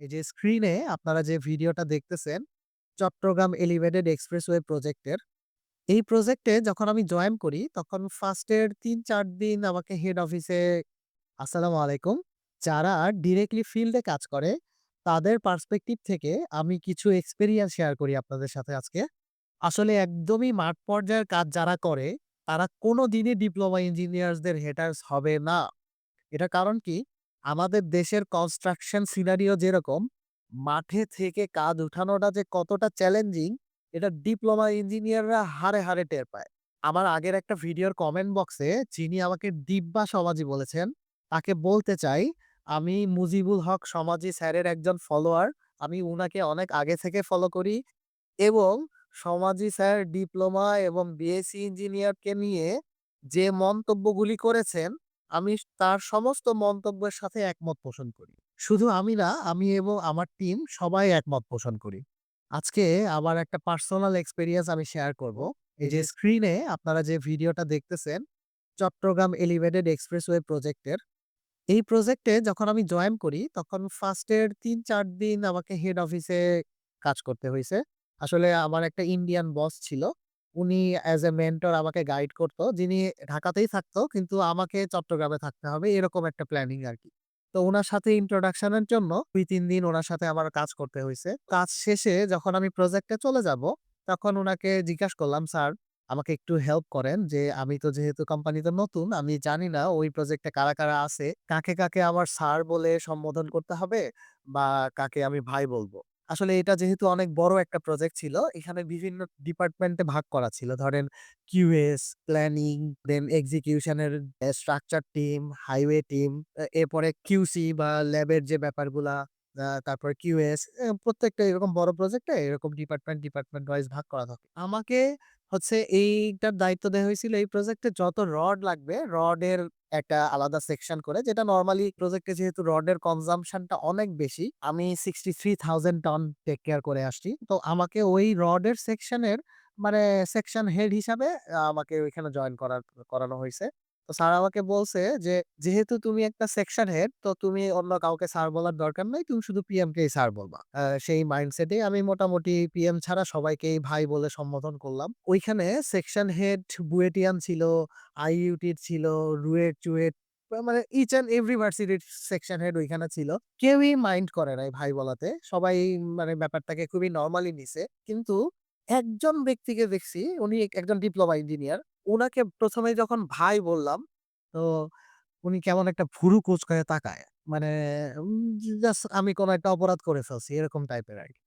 এই যে স্ক্রিনে আপনারা যে ভিডিওটা দেখতেছেন, চট্টগ্রাম এলিভেটেড এক্সপ্রেসওয়ে প্রজেক্টের। এই প্রজেক্টে যখন আমি জয়েন করি, তখন ফার্স্ট এর ৩-৪ দিন আমাকে হেড অফিসে আসসালামু আলাইকুম। যারা ডিরেক্টলি ফিল্ডে কাজ করে, তাদের পার্সপেক্টিভ থেকে আমি কিছু এক্সপেরিয়েন্স শেয়ার করি আপনাদের সাথে আজকে। আসলে একদমই মাঠ পর্যায়ের কাজ যারা করে, তারা কোনোদিনই ডিপ্লোমা ইঞ্জিনিয়ার্সদের হেটার্স হবে না। এটার কারণ কি? আমাদের দেশের কনস্ট্রাকশন সিনারিও যেরকম, মাঠে থেকে কাজ উঠানোটা যে কতটা চ্যালেঞ্জিং, এটা ডিপ্লোমা ইঞ্জিনিয়াররা হারে হারে টের পায়। আমার আগের একটা ভিডিওর কমেন্ট বক্সে যিনি আমাকে দিব্যা সমাজি বলেছেন, তাকে বলতে চাই, আমি মুজিবুল হক সমাজি স্যারের একজন ফলোয়ার। আমি উনাকে অনেক আগে থেকে ফলো করি এবং সমাজি স্যার ডিপ্লোমা এবং বিএসসি ইঞ্জিনিয়ারকে নিয়ে যে মন্তব্যগুলি করেছেন, আমি তার সমস্ত মন্তব্যের সাথে একমত পোষণ করি। শুধু আমি না, আমি এবং আমার টিম সবাই একমত পোষণ করি। আজকে আমার একটা পার্সোনাল এক্সপেরিয়েন্স আমি শেয়ার করব। এই যে স্ক্রিনে আপনারা যে ভিডিওটা দেখতেছেন, চট্টগ্রাম এলিভেটেড এক্সপ্রেসওয়ে প্রজেক্টের। এই প্রজেক্টে যখন আমি জয়েন করি, তখন ফার্স্ট এর ৩-৪ দিন আমাকে হেড অফিসে কাজ করতে হয়েছে আসলে আমার একটা ইন্ডিয়ান বস ছিল। উনি অ্যাজ এ মেন্টর আমাকে গাইড করতো যিনি ঢাকাতেই থাকতো কিন্তু আমাকে চট্টগ্রামে থাকতে হবে এরকম একটা প্ল্যানিং আরকি। তো উনার সাথে ইন্ট্রোডাকশন এর জন্য ২-৩ দিন উনার সাথে আমার কাজ করতে হইছে। কাজ শেষে যখন আমি প্রজেক্টে চলে যাব, তখন ওনাকে জিজ্ঞাসা করলাম, "স্যার আমাকে একটু হেল্প করেন যে আমি তো যেহেতু কোম্পানিতে নতুন, আমি জানি না ওই প্রজেক্টে কারা, কারা আছে। কাকে, কাকে আমার স্যার বলে সম্বোধন করতে হবে বা কাকে আমি ভাই বলব?" আসলে এটা যেহেতু অনেক বড় একটা প্রজেক্ট ছিল, এখানে বিভিন্ন ডিপার্টমেন্টে ভাগ করা ছিল। ধরেন কিউএস, প্ল্যানিং, দেন এক্সিকিউশনের স্ট্রাকচার টিম, হাইওয়ে টিম, এরপরে কিউসি বা ল্যাবের যে ব্যাপারগুলা, তারপরে কিউএস এ প্রত্যেকটা এরকম বড় প্রজেক্টে এরকম ডিপার্টমেন্ট, ডিপার্টমেন্ট ওয়াইজ ভাগ করা থাকে। আমাকে হচ্ছে এইটার দায়িত্ব দেওয়া হয়েছিল এই প্রজেক্টে যত রড লাগবে, রডের একটা আলাদা সেকশন করে যেটা নর্মালি প্রজেক্টে যেহেতু রডের কনজামশনটা অনেক বেশি, আমি 63,000 টন টেক কেয়ার করে আসছি। তো আমাকে ওই রডের সেকশনের মানে সেকশন হেড হিসাবে আমাকে ওইখানে জয়েন করার করানো হইছে। তো স্যার আমাকে বলছে যে, "যেহেতু তুমি একটা সেকশন হেড, তো তুমি অন্য কাউকে স্যার বলার দরকার নাই। তুমি শুধু পিএম কেই স্যার বলবা।" সেই মাইন্ডসেটেই আমি মোটামুটি পিএম ছাড়া সবাইকেই ভাই বলে সম্বোধন করলাম। ওইখানে সেকশন হেড বুয়েটিয়ান ছিল, আইইউটির ছিল, রুয়েট, চুয়েট মানে ইচ অ্যান্ড এভরি ভার্সিটির সেকশন হেড ওইখানে ছিল। কেউই মাইন্ড করে নাই ভাই বলাতে। সবাই মানে ব্যাপারটাকে খুবই নর্মালি নিছে। কিন্তু একজন ব্যক্তিকে দেখছি, উনি একজন ডিপ্লোমা ইঞ্জিনিয়ার। ওনাকে প্রথমে যখন ভাই বললাম, তো উনি কেমন একটা ভুরু কোচকায় তাকায়। মানে জাস্ট আমি কোন একটা অপরাধ করে ফেলছি এরকম টাইপের আরকি।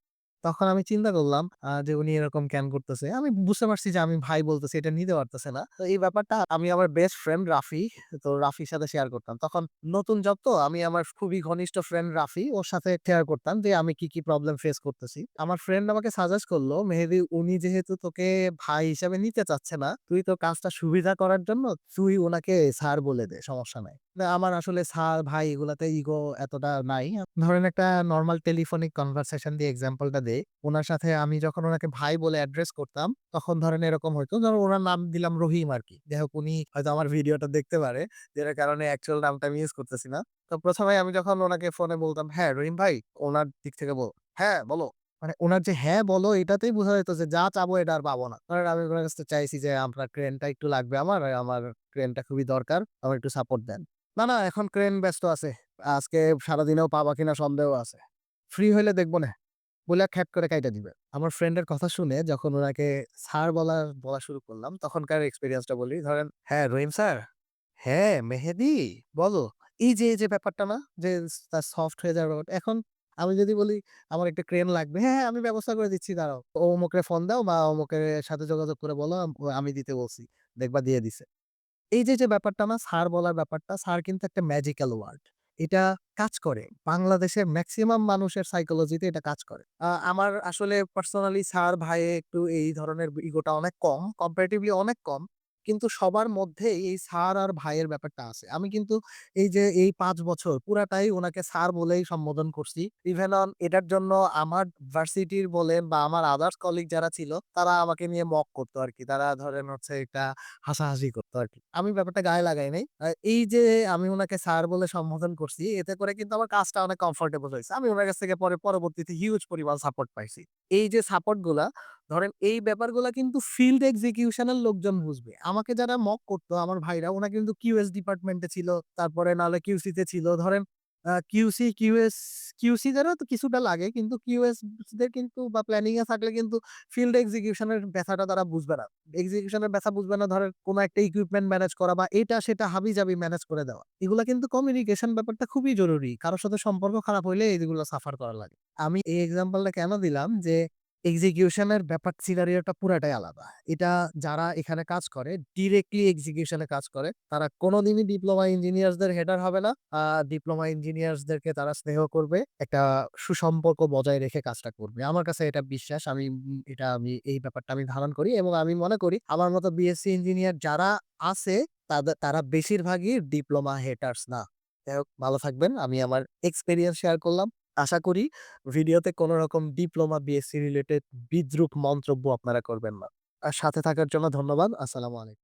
তখন আমি চিন্তা করলাম যে উনি এরকম কেন করতেছে? আমি বুঝতে পারছি যে আমি ভাই বলতেছি এটা নিতে পারতেছে না। তো এই ব্যাপারটা আমি আমার বেস্ট ফ্রেন্ড রাফি, তো রাফির সাথে শেয়ার করতাম। তখন নতুন জব তো আমি আমার খুবই ঘনিষ্ঠ ফ্রেন্ড রাফি, ওর সাথে শেয়ার করতাম যে আমি কি, কি প্রবলেম ফেস করতেছি। আমার ফ্রেন্ড আমাকে সাজেস্ট করল মেহেদি উনি যেহেতু তোকে ভাই হিসাবে নিতে চাচ্ছে না, তুই তোর কাজটা সুবিধা করার জন্য তুই ওনাকে স্যার বলে দে, সমস্যা নাই।" আমার আসলে স্যার, ভাই এগুলাতে ইগো এতটা নাই। ধরেন একটা নর্মাল টেলিফোনিক কনভারসেশন দিয়ে এক্সাম্পলটা দেই। উনার সাথে আমি যখন ওনাকে ভাই বলে অ্যাড্রেস করতাম, তখন ধরেন এরকম হইতো। ধরুন উনার নাম দিলাম রহিম আরকি। যাই হোক উনি হয়তো আমার ভিডিওটা দেখতে পারে, যেটার কারণে অ্যাকচুয়াল নামটা আমি ইউজ করতেছি না। তো ১ম এ আমি যখন উনাকে ফোনে বলতাম, "হ্যাঁ, রহিম ভাই" উনার দিক থেকে বল "হ্যাঁ, বলো।" মানে উনার যে হ্যাঁ, বলো এটাতেই বোঝা যেত যে যা চাবো এটা আর পাবো না। কারণ আমি উনার কাছে চাইছি যে, "আপনার ক্রেনটা একটু লাগবে আমার, আমার ক্রেনটা খুবই দরকার। আমার একটু সাপোর্ট দেন।" "না, না এখন ক্রেন ব্যস্ত আছে। আজকে সারাদিনেও পাবা কিনা সন্দেহ আছে। ফ্রি হইলে দেখবনে।" বইলা খ্যাট করে কাইটা দিবে। আমার ফ্রেন্ডের কথা শুনে যখন ওনাকে স্যার বলা বলা শুরু করলাম, তখনকার এক্সপেরিয়েন্সটা বলি। ধরেন, "হ্যাঁ, রহিম স্যার। হ্যাঁ, মেহেদী বলো।" এই যে, যে ব্যাপারটা না যে তার সফট হয়ে যাওয়ার ব্যাপারটা। এখন আমি যদি বলি, "আমার একটা ক্রেন লাগবে।" "হ্যাঁ, হ্যাঁ, আমি ব্যবস্থা করে দিচ্ছি দাঁড়াও। অমুকরে ফোন দাও বা অমুকের সাথে যোগাযোগ করে বলো আমি দিতে বলছি। দেখবা দিয়ে দিছে।" এই যে, যে ব্যাপারটা না স্যার বলার ব্যাপারটা, স্যার কিন্তু একটা ম্যাজিক্যাল ওয়ার্ড। এটা কাজ করে। বাংলাদেশের ম্যাক্সিমাম মানুষের সাইকোলজিতে এটা কাজ করে। আমার আসলে পার্সোনালি স্যার, ভাই একটু এই ধরনের ইগোটা অনেক কম। কম্পারেটিভলি অনেক কম। কিন্তু সবার মধ্যে এই স্যার আর ভাইয়ের ব্যাপারটা আছে। আমি কিন্তু এই যে এই পাঁচ বছর পুরাটাই ওনাকে স্যার বলেই সম্বোধন করছি। ইভেন অন এটার জন্য আমার ভার্সিটির বলেন বা আমার আদার্স কলিগ যারা ছিল, তারা আমাকে নিয়ে মক করতো আরকি। তারা ধরেন হচ্ছে এটা হাসাহাসি করতো আরকি। আমি ব্যাপারটা গায়ে লাগাই নাই। এই যে আমি ওনাকে স্যার বলে সম্বোধন করছি, এতে করে কিন্তু আমার কাজটা অনেক কমফোর্টেবল হয়েছে আমি ওনার কাছ থেকে পরে, পরবর্তীতে হিউজ পরিমাণ সাপোর্ট পাইছি। এই যে সাপোর্টগুলা ধরেন এই ব্যাপারগুলা কিন্তু ফিল্ড এক্সিকিউশন এর লোকজন বুঝবে। আমাকে যারা মক করতো আমার ভাইরা ওরা কিন্তু কিউএস ডিপার্টমেন্টে ছিল। তারপরে নাহলে কিউসি তে ছিল। ধরেন কিউসি, কিউএস, কিউসি দেরও তো কিছুটা লাগে কিন্তু কিউএস দের কিন্তু বা প্ল্যানিং এ থাকলে কিন্তু ফিল্ড এক্সিকিউশন এর ব্যাথাটা তারা বুঝবে না। এক্সিকিউশন এর ব্যাথা বুঝবে না ধরেন কোন একটা ইকুইপমেন্ট ম্যানেজ করা বা এটা সেটা হাবি-জাবি ম্যানেজ করে দেওয়া। এগুলা কিন্তু কমিউনিকেশন ব্যাপারটা খুবই জরুরি। কারোর সাথে সম্পর্ক খারাপ হইলে এইগুলো সাফার করা লাগে। আমি এই এক্সাম্পলটা কেন দিলাম যে এক্সিকিউশন এর ব্যাপার সিনারিওটা পুরাটাই আলাদা। এটা যারা এখানে কাজ করে ডিরেক্টলি এক্সিকিউশন কাজ করে। তারা কোনোদিনই ডিপ্লোমা ইঞ্জিনিয়ার্স দের হেডার হবে না। ডিপ্লোমা ইঞ্জিনিয়ার্স দেরকে তারা স্নেহ করবে। একটা সুসম্পর্ক বজায় রেখে কাজটা করবে। আমার কাছে এটা বিশ্বাস। আমি, এটা আমি, এই ব্যাপারটা আমি ধারণ করি এবং আমি মনে করি আমার মতো বিএসসি ইঞ্জিনিয়ার যারা আছে, তাদে, তারা বেশিরভাগই ডিপ্লোমা হেটার্স না। যাই হোক, ভালো থাকবেন। আমি আমার এক্সপেরিয়েন্স শেয়ার করলাম। আশা করি ভিডিওতে কোন রকম ডিপ্লোমা বিএসসি রিলেটেড বিদ্রুপ মন্তব্য আপনারা করবেন না। আর সাথে থাকার জন্য ধন্যবাদ। আসসালামু আলাইকুম।